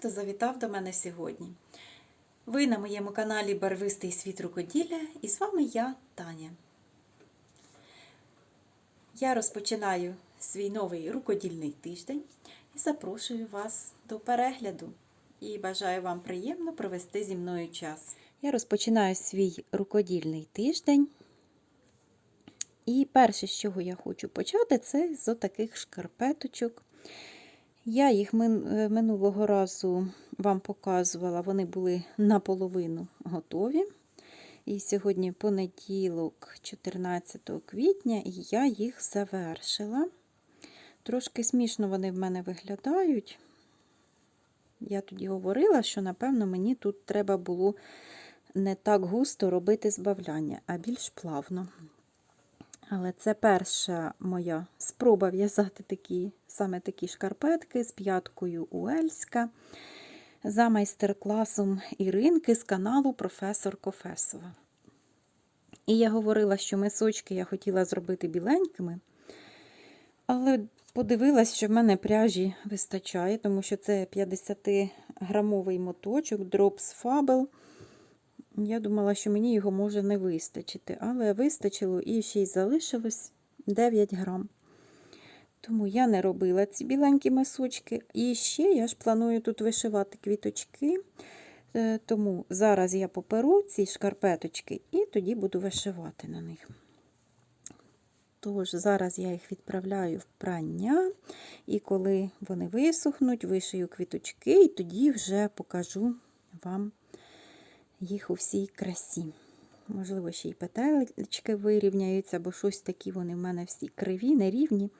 хто завітав до мене сьогодні. Ви на моєму каналі Барвистий світ рукоділля і з вами я, Таня. Я розпочинаю свій новий рукодільний тиждень і запрошую вас до перегляду і бажаю вам приємно провести зі мною час. Я розпочинаю свій рукодільний тиждень. І перше, з чого я хочу почати, це з таких шкарпеточок. Я їх минулого разу вам показувала, вони були наполовину готові. І сьогодні понеділок, 14 квітня, і я їх завершила. Трошки смішно вони в мене виглядають. Я тоді говорила, що, напевно, мені тут треба було не так густо робити збавляння, а більш плавно. Але це перша моя спроба в'язати такі, саме такі шкарпетки з п'яткою Уельська за майстер-класом Іринки з каналу Професор Кофесова. І я говорила, що мисочки я хотіла зробити біленькими, але подивилась, що в мене пряжі вистачає, тому що це 50-грамовий моточок Drops Fable. Я думала, що мені його може не вистачити, але вистачило і ще й залишилось 9 грам. Тому я не робила ці біленькі мисочки. І ще я ж планую тут вишивати квіточки. Е, Тому зараз я поперу ці шкарпеточки і тоді буду вишивати на них. Тож, зараз я їх відправляю в прання, і коли вони висохнуть, вишию квіточки, і тоді вже покажу вам їх у всій красі. Можливо, ще й петелечки вирівняються, бо щось такі вони в мене всі криві, нерівні.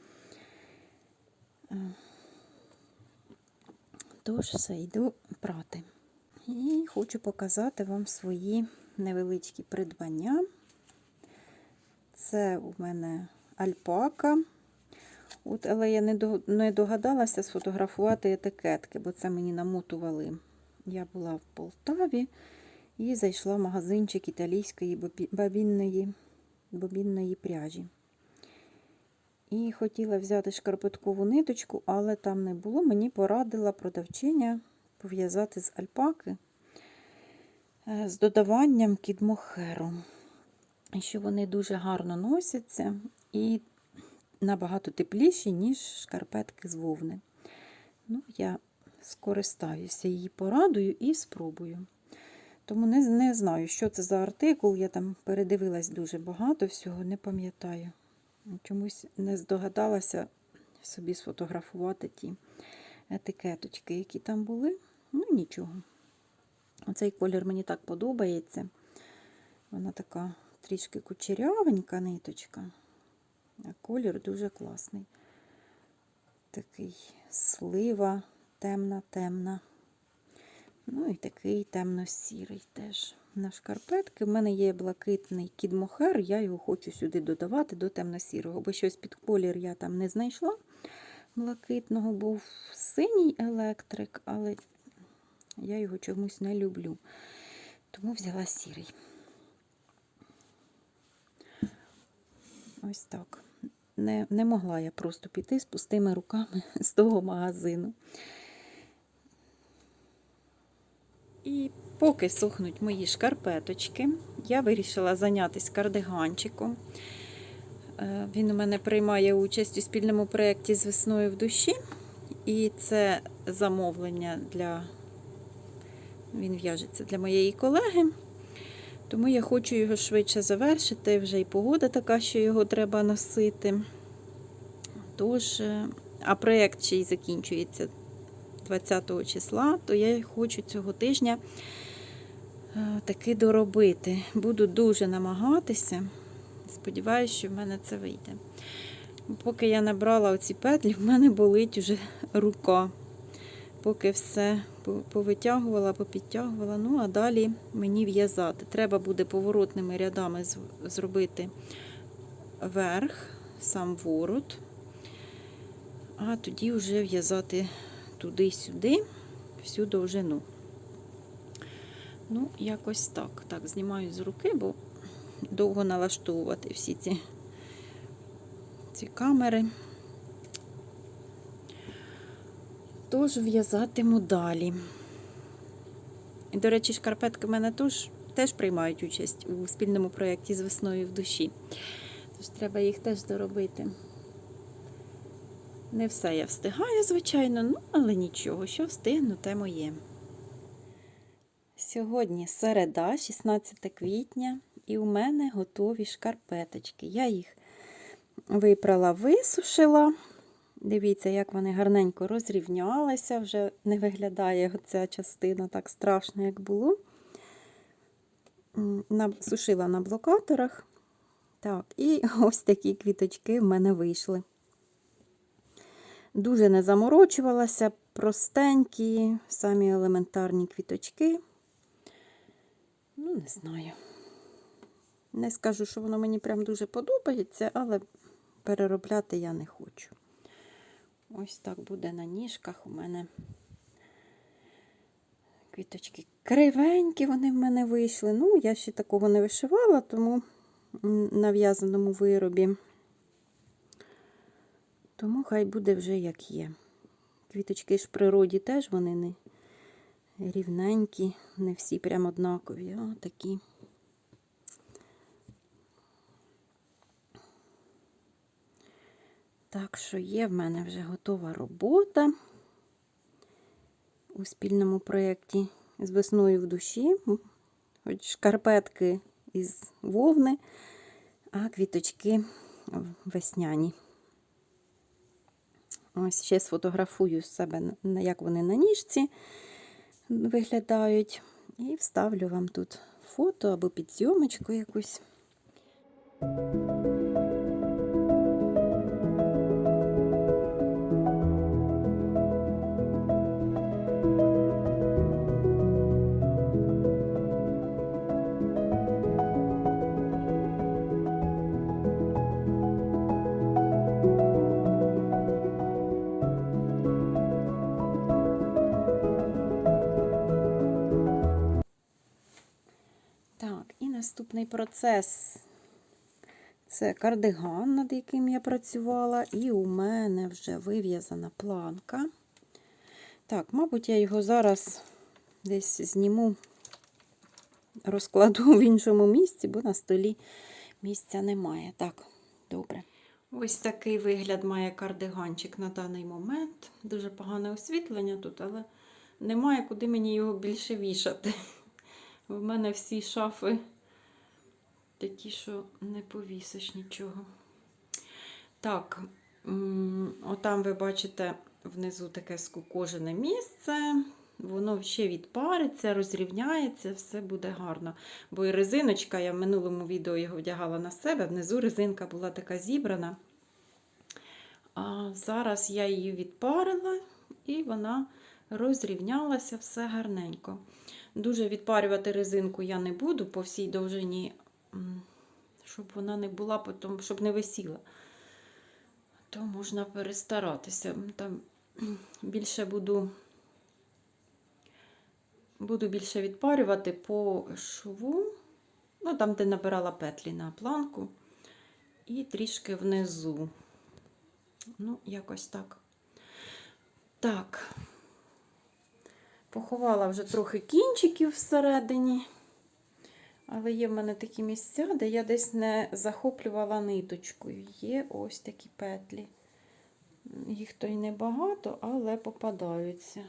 Тож все, йду прати. І хочу показати вам свої невеличкі придбання. Це у мене альпака. От, але я не догадалася сфотографувати етикетки, бо це мені намотували. Я була в Полтаві. І зайшла в магазинчик італійської бобінної, бобінної пряжі. І хотіла взяти шкарпеткову ниточку, але там не було. Мені порадила продавчиня пов'язати з альпаки з додаванням кідмохеру. Що вони дуже гарно носяться і набагато тепліші, ніж шкарпетки з вовни. Ну, Я скористаюся її порадою і спробую. Тому не, не знаю, що це за артикул. Я там передивилась дуже багато всього, не пам'ятаю. Чомусь не здогадалася собі сфотографувати ті етикеточки, які там були. Ну, нічого. Оцей колір мені так подобається. Вона така трішки кучерявенька ниточка, а колір дуже класний. Такий слива, темна-темна. Ну і такий темно-сірий теж на шкарпетки. В мене є блакитний кідмохер, я його хочу сюди додавати до темно-сірого, бо щось під колір я там не знайшла. Блакитного був синій електрик, але я його чомусь не люблю. Тому взяла сірий. Ось так. Не, не могла я просто піти з пустими руками з того магазину. І поки сохнуть мої шкарпеточки, я вирішила зайнятися кардиганчиком. Е, Він у мене приймає участь у спільному проєкті з весною в душі. І це замовлення для він в'яжеться для моєї колеги. Тому я хочу його швидше завершити. Вже і погода така, що його треба носити. Тож, е, а проєкт ще й закінчується 20 числа, то я хочу цього тижня таки доробити. Буду дуже намагатися. Сподіваюся, що в мене це вийде. Поки я набрала оці петлі, в мене болить уже рука. Поки все повитягувала, попідтягувала. Ну, а далі мені в'язати. Треба буде поворотними рядами зробити верх, сам ворот, а тоді вже в'язати туди-сюди, всю довжину. Ну, якось так. Так, знімаю з руки, бо довго налаштовувати всі ці, ці камери. Тож в'язатиму далі. І, до речі, шкарпетки в мене теж, теж приймають участь у спільному проєкті з весною в душі. Тож треба їх теж доробити. Не все я встигаю, звичайно, ну, але нічого, що встигну, те моє. Сьогодні середа, 16 квітня, і у мене готові шкарпеточки. Я їх випрала, висушила. Дивіться, як вони гарненько розрівнялися, вже не виглядає ця частина так страшно, як було. Сушила на блокаторах. Так, і ось такі квіточки в мене вийшли. Дуже не заморочувалася, простенькі, самі елементарні квіточки. Ну, не знаю. Не скажу, що воно мені прям дуже подобається, але переробляти я не хочу. Ось так буде на ніжках у мене. Квіточки кривенькі вони в мене вийшли. Ну, я ще такого не вишивала, тому на в'язаному виробі. Тому хай буде вже як є. Квіточки ж в природі теж вони не рівненькі, не всі прям однакові, а такі. Так що є в мене вже готова робота у спільному проєкті з весною в душі. Хоч шкарпетки із вовни, а квіточки весняні. Ось ще сфотографую себе, як вони на ніжці виглядають. І вставлю вам тут фото або підзйомочку якусь. Наступний процес. Це кардиган, над яким я працювала, і у мене вже вив'язана планка. Так, мабуть, я його зараз десь зніму, розкладу в іншому місці, бо на столі місця немає. Так, добре. Ось такий вигляд має кардиганчик на даний момент. Дуже погане освітлення тут, але немає куди мені його більше вішати. В мене всі шафи такі, що не повісиш нічого. Так, отам ви бачите внизу таке скукожене місце. Воно ще відпариться, розрівняється, все буде гарно. Бо і резиночка, я в минулому відео його вдягала на себе, внизу резинка була така зібрана. А зараз я її відпарила і вона розрівнялася все гарненько. Дуже відпарювати резинку я не буду по всій довжині, щоб вона не була потім, щоб не висіла. То можна перестаратися. Там більше буду, буду більше відпарювати по шву, ну там, де набирала петлі на планку, і трішки внизу. Ну, якось так. Так. Поховала вже трохи кінчиків всередині. Але є в мене такі місця, де я десь не захоплювала ниточкою. Є ось такі петлі. Їх то й небагато, але попадаються.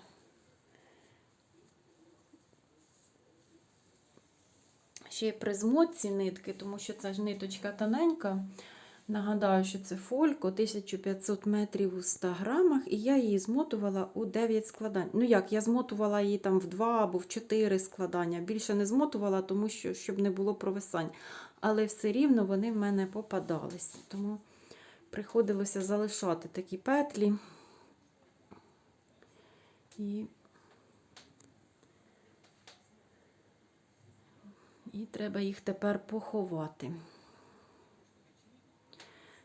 Ще при змотці нитки, тому що ця ж ниточка тоненька. Нагадаю, що це фолько 1500 метрів у 100 грамах, і я її змотувала у 9 складань. Ну як, я змотувала її там в 2 або в 4 складання. Більше не змотувала, тому що щоб не було провисань. Але все рівно вони в мене попадалися. Тому приходилося залишати такі петлі. І, і треба їх тепер поховати.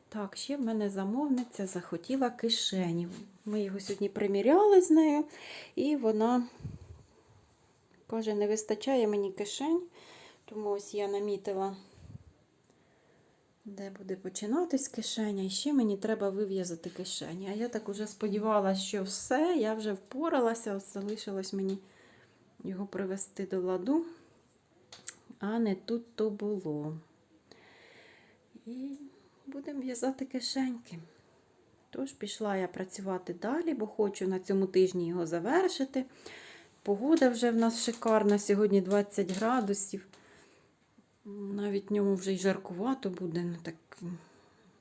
Так, ще в мене замовниця захотіла кишені. Ми його сьогодні приміряли з нею, і вона каже, не вистачає мені кишень, тому ось я намітила де буде починатись кишеня. І ще мені треба вив'язати кишені. А я так уже сподівалася, що все, я вже впоралася, залишилось мені його привести до ладу, а не тут то було. І будемо в'язати кишеньки. Тож пішла я працювати далі, бо хочу на цьому тижні його завершити. Погода вже в нас шикарна, сьогодні 20 градусів. Навіть в ньому вже й жаркувато буде. Ну, так,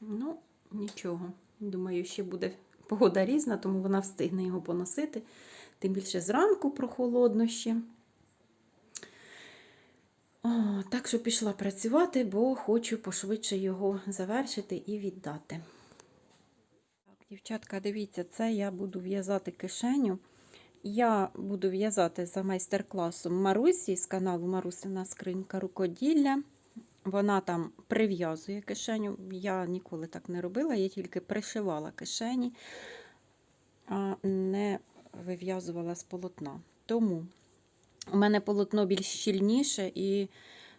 ну нічого. Думаю, ще буде погода різна, тому вона встигне його поносити. Тим більше зранку прохолодно ще. Так що пішла працювати, бо хочу пошвидше його завершити і віддати. Так, дівчатка, дивіться, це я буду в'язати кишеню. Я буду в'язати за майстер-класом Марусі з каналу Марусина скринька рукоділля. Вона там прив'язує кишеню. Я ніколи так не робила, я тільки пришивала кишені, а не вив'язувала з полотна. Тому у мене полотно більш щільніше і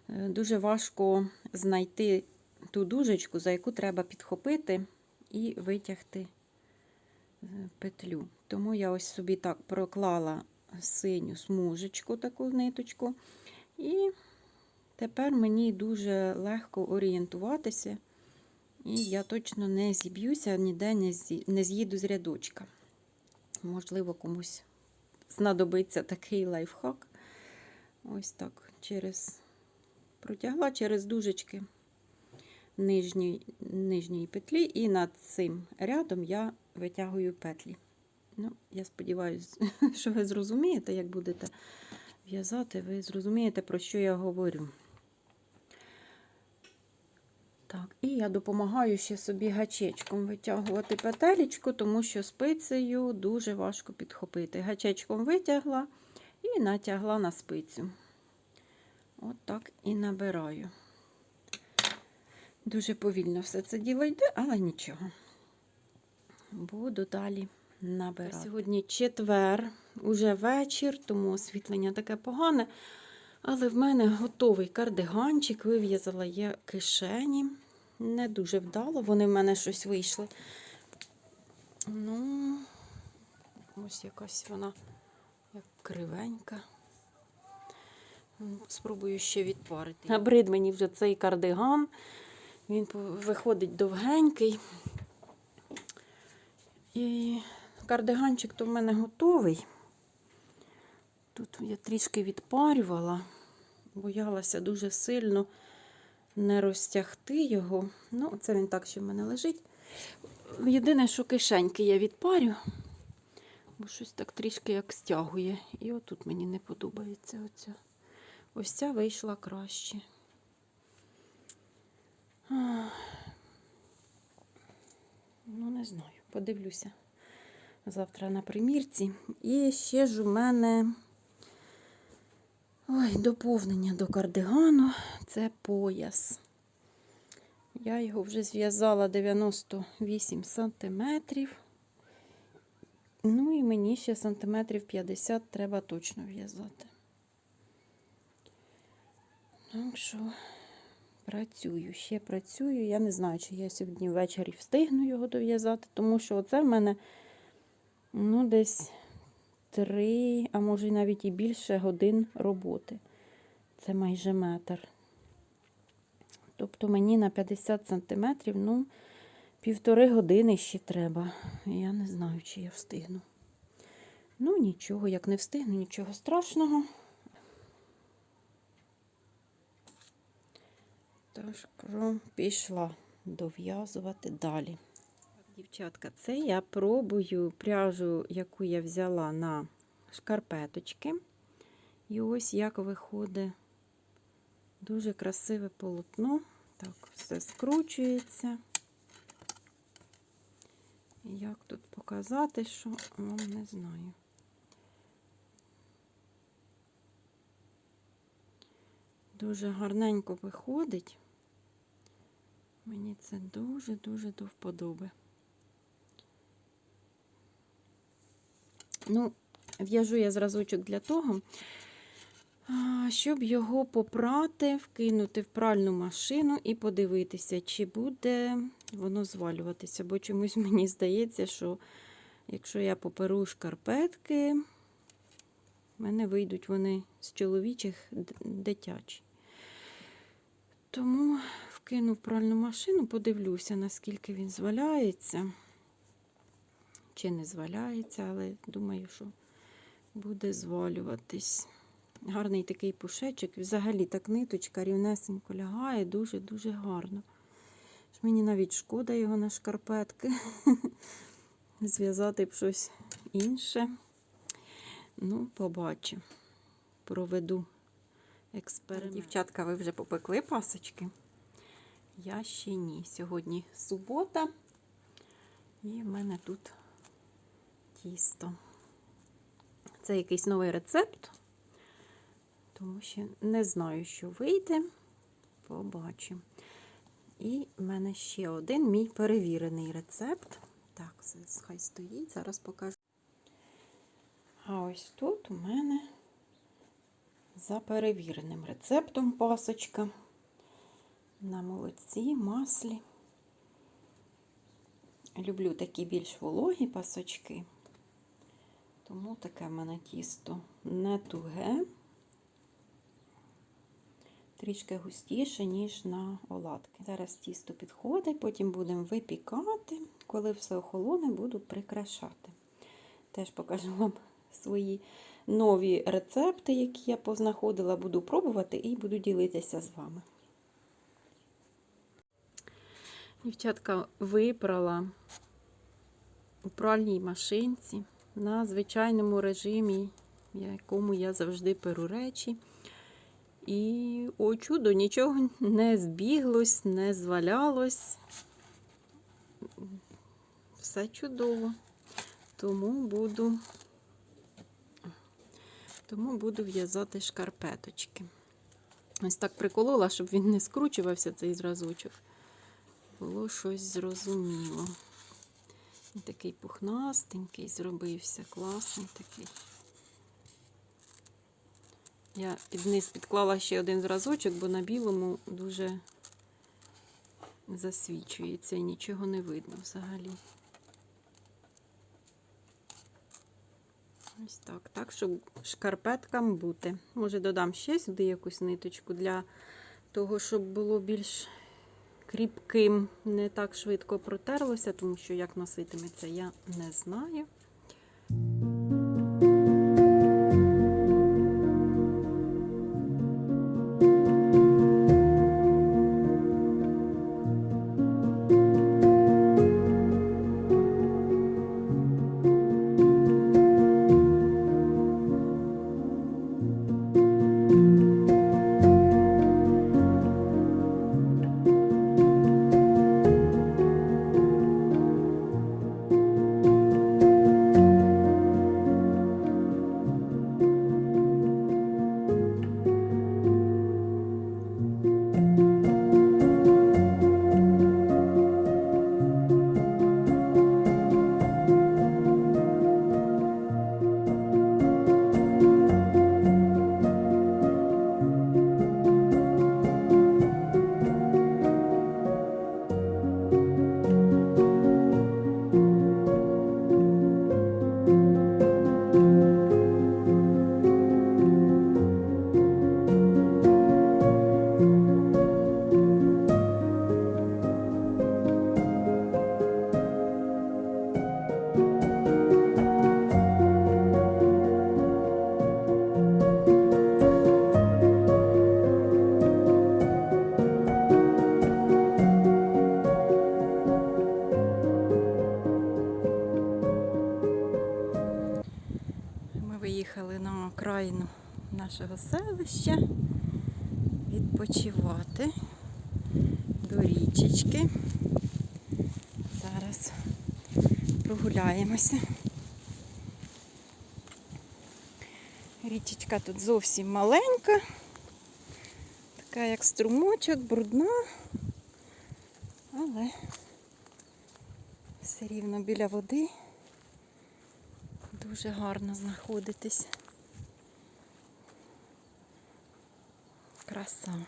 е, дуже важко знайти ту дужечку, за яку треба підхопити і витягти е, петлю. Тому я ось собі так проклала синю смужечку, таку ниточку. І тепер мені дуже легко орієнтуватися. І я точно не зіб'юся, ніде не з'їду з рядочка. Можливо, комусь знадобиться такий лайфхак. Ось так через протягла через дужечки нижньої, нижньої петлі, і над цим рядом я витягую петлі. Ну, я сподіваюся, що ви зрозумієте, як будете в'язати, ви зрозумієте, про що я говорю. Так, і я допомагаю ще собі гачечком витягувати петелечку, тому що спицею дуже важко підхопити. Гачечком витягла і натягла на спицю. От так і набираю. Дуже повільно все це діло йде, але нічого. Буду далі набирати. Сьогодні четвер, уже вечір, тому освітлення таке погане. Але в мене готовий кардиганчик, вив'язала я кишені. Не дуже вдало, вони в мене щось вийшли. Ну, ось якась вона як кривенька. Спробую ще відпарити. Набрид мені вже цей кардиган. Він виходить довгенький. І кардиганчик то в мене готовий. Тут я трішки відпарювала, боялася дуже сильно не розтягти його. Ну, це він так, що в мене лежить. Єдине, що кишеньки я відпарю, бо щось так трішки як стягує. І отут мені не подобається оця. Ось ця вийшла краще. Ну, не знаю, подивлюся завтра на примірці. І ще ж у мене ой, доповнення до кардигану це пояс. Я його вже зв'язала 98 сантиметрів. Ну і мені ще сантиметрів 50 треба точно в'язати. Так що працюю, ще працюю. Я не знаю, чи я сьогодні ввечері встигну його дов'язати, тому що оце в мене ну, десь три, а може навіть і більше годин роботи. Це майже метр. Тобто мені на 50 сантиметрів, ну, півтори години ще треба. Я не знаю, чи я встигну. Ну, нічого, як не встигну, нічого страшного. Тож, пішла дов'язувати далі. Дівчатка, це я пробую пряжу, яку я взяла на шкарпеточки. І ось як виходить дуже красиве полотно. Так, все скручується. Як тут показати, що вам не знаю. Дуже гарненько виходить. Мені це дуже-дуже до вподоби. Ну, в'яжу я зразочок для того, Щоб його попрати, вкинути в пральну машину і подивитися, чи буде воно звалюватися. Бо чомусь мені здається, що якщо я поперу шкарпетки, в мене вийдуть вони з чоловічих дитячі. Тому вкину в пральну машину, подивлюся, наскільки він зваляється. Чи не зваляється, але думаю, що буде звалюватись. Гарний такий пушечок. Взагалі так ниточка рівнесенько лягає, дуже-дуже гарно. Мені навіть шкода його на шкарпетки. Зв'язати б щось інше. Ну, побачу. Проведу експеримент. Дівчатка, ви вже попекли пасочки? Я ще ні. Сьогодні субота. І в мене тут тісто. Це якийсь новий рецепт, тому що не знаю, що вийде. Побачимо. І в мене ще один мій перевірений рецепт. Так, це хай стоїть, зараз покажу. А ось тут у мене за перевіреним рецептом пасочка на молоці, маслі. Люблю такі більш вологі пасочки. Тому таке в мене тісто не туге, трішки густіше, ніж на оладки. Зараз тісто підходить, потім будемо випікати. Коли все охолоне, буду прикрашати. Теж покажу вам свої нові рецепти, які я познаходила, буду пробувати і буду ділитися з вами. Дівчатка випрала у пральній машинці на звичайному режимі, в якому я завжди перу речі. І, о чудо, нічого не збіглось, не звалялось. Все чудово. Тому буду, тому буду в'язати шкарпеточки. Ось так приколола, щоб він не скручувався цей зразочок. Було щось зрозуміло. Він такий пухнастенький зробився, класний такий. Я під низ підклала ще один зразочок, бо на білому дуже засвічується і нічого не видно взагалі. Ось так. Так, щоб шкарпеткам бути. Може, додам ще сюди якусь ниточку для того, щоб було більш кріпким, не так швидко протерлося, тому що як носитиметься, я не знаю. Прогуляємося. Річечка тут зовсім маленька, така як струмочок, брудна, але все рівно біля води. Дуже гарно знаходитись. краса.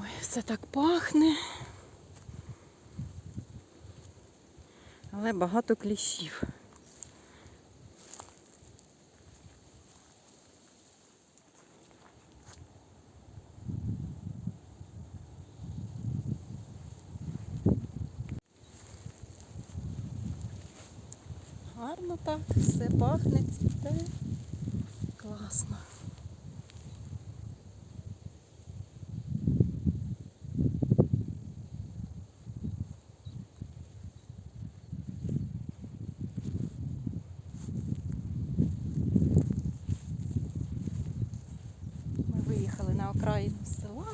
Ой, все так пахне. Але багато кліщів. Гарно так, все пахне, цвіте. Класно. Ми виїхали на окраїну села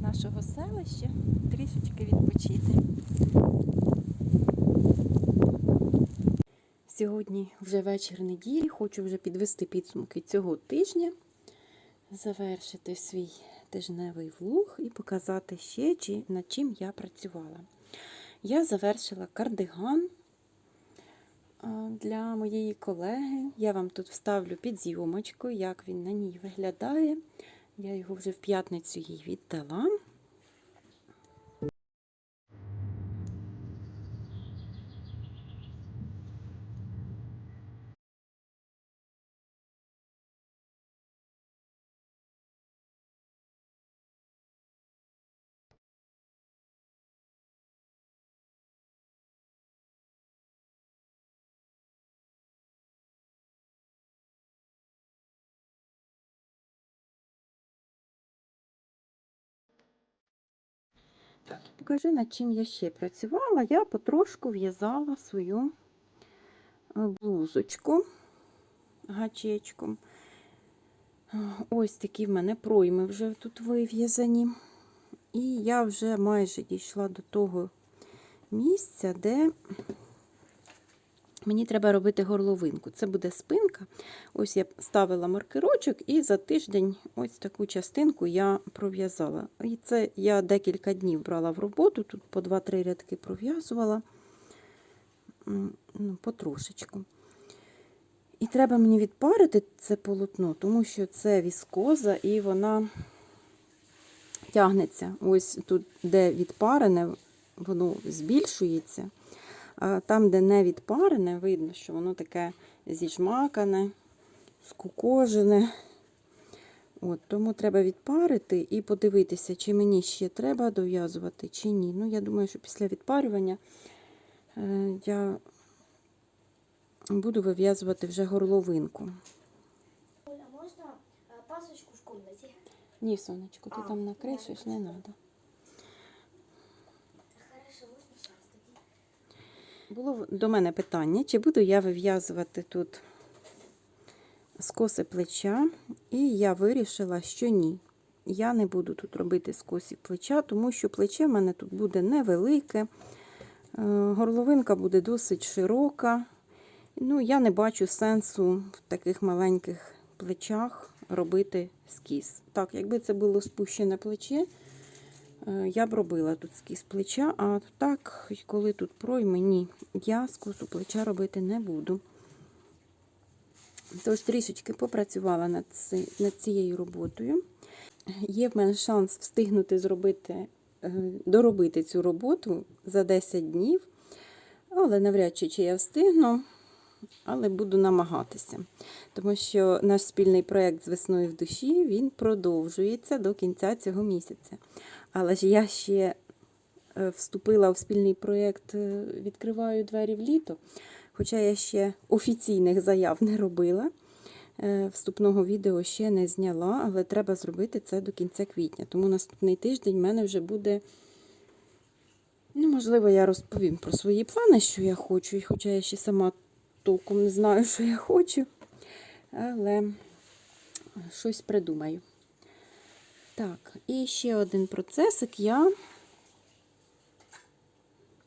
нашого селища трішечки відпочити. Сьогодні вже вечір неділі, хочу вже підвести підсумки цього тижня, завершити свій тижневий влог і показати ще, чи, над чим я працювала. Я завершила кардиган для моєї колеги. Я вам тут вставлю під зйомочку, як він на ній виглядає. Я його вже в п'ятницю їй віддала. Покажу, над чим я ще працювала. Я потрошку в'язала свою е, блузочку гачечком. Ось такі в мене пройми вже тут вив'язані. І я вже майже дійшла до того місця, де мені треба робити горловинку. Це буде спинка. Ось я ставила маркерочок, і за тиждень ось таку частинку я пров'язала. І це я декілька днів брала в роботу, тут по 2-3 рядки пров'язувала ну, потрошечку. І треба мені відпарити це полотно, тому що це віскоза і вона тягнеться. Ось тут, де відпарене, воно збільшується. А там, де не відпарене, видно, що воно таке зіжмакане, скукожене. От, тому треба відпарити і подивитися, чи мені ще треба дов'язувати, чи ні. Ну, я думаю, що після відпарювання е, я буду вив'язувати вже горловинку. Оля, а можно э, пасочку в комнате? Ні, сонечко, ти А, там накришеш, не треба. Було до мене питання, чи буду я вив'язувати тут скоси плеча, і я вирішила, що ні. Я не буду тут робити скоси плеча, тому що плече в мене тут буде невелике, е, горловинка буде досить широка. Ну, я не бачу сенсу в таких маленьких плечах робити скіз. Так, якби це було спущене плече, Я б робила тут скіз плеча, а так, коли тут пройми, ні, я скосу плеча робити не буду. Тож трішечки попрацювала над, ци- над цією роботою. Є в мене шанс встигнути зробити, е, доробити цю роботу за 10 днів, але навряд чи, чи я встигну, але буду намагатися. Тому що наш спільний проєкт з весною в душі він продовжується до кінця цього місяця. Але ж я ще е, вступила в спільний проєкт е, Відкриваю двері в літо, хоча я ще офіційних заяв не робила. е, вступного відео ще не зняла, але треба зробити це до кінця квітня. Тому наступний тиждень в мене вже буде. Ну, можливо, я розповім про свої плани, що я хочу, і хоча я ще сама толком не знаю, що я хочу. Але щось придумаю. Так, і ще один процесик я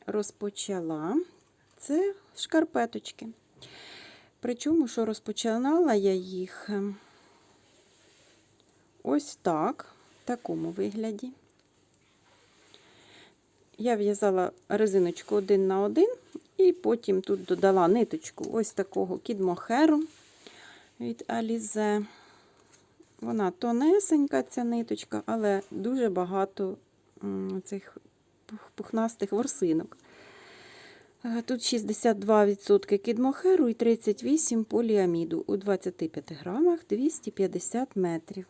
розпочала. Це шкарпеточки. Причому, що розпочинала я їх е, ось так, в такому вигляді. Я в'язала резиночку один на один, і потім тут додала ниточку ось такого кідмохеру від Alize. Вона тонесенька, ця ниточка, але дуже багато цих пухнастих ворсинок. Е, Тут 62% кідмохеру і 38 поліаміду. У 25 грамах 250 метрів.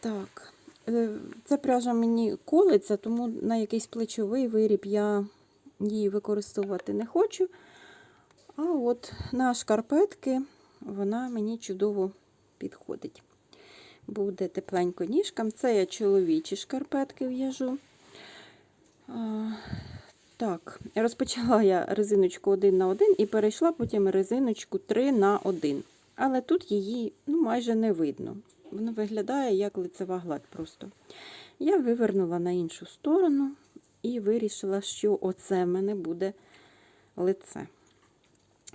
Так, е, ця пряжа мені колиться, тому на якийсь плечовий виріб я її використовувати не хочу. А от на шкарпетки вона мені чудово підходить. Буде тепленько ніжкам. Це я чоловічі шкарпетки в'яжу. Так, розпочала я резиночку 1 на 1 і перейшла потім резиночку 3 на 1. Але тут її ну, майже не видно. Вона виглядає як лицева гладь просто. Я вивернула на іншу сторону і вирішила, що оце в мене буде лице.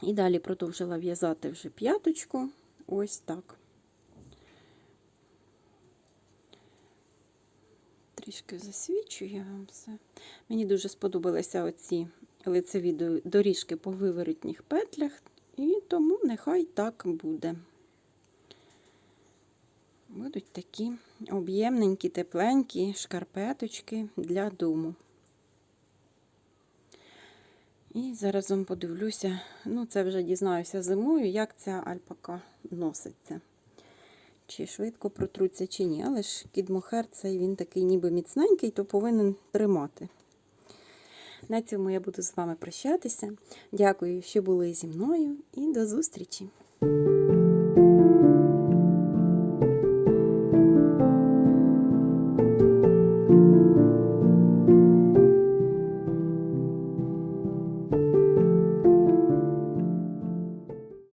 І далі продовжила в'язати вже п'яточку. Ось так. Трішки засвічую вам все. Мені дуже сподобалися оці лицеві доріжки по виворотніх петлях, і тому нехай так буде. Будуть такі об'ємненькі, тепленькі шкарпеточки для дому. І зараз вам подивлюся, ну це вже дізнаюся зимою, як ця альпака носиться. Чи швидко протруться, чи ні. Але ж кідмохер цей він такий ніби міцненький, то повинен тримати. На цьому я буду з вами прощатися. Дякую, що були зі мною, і до зустрічі!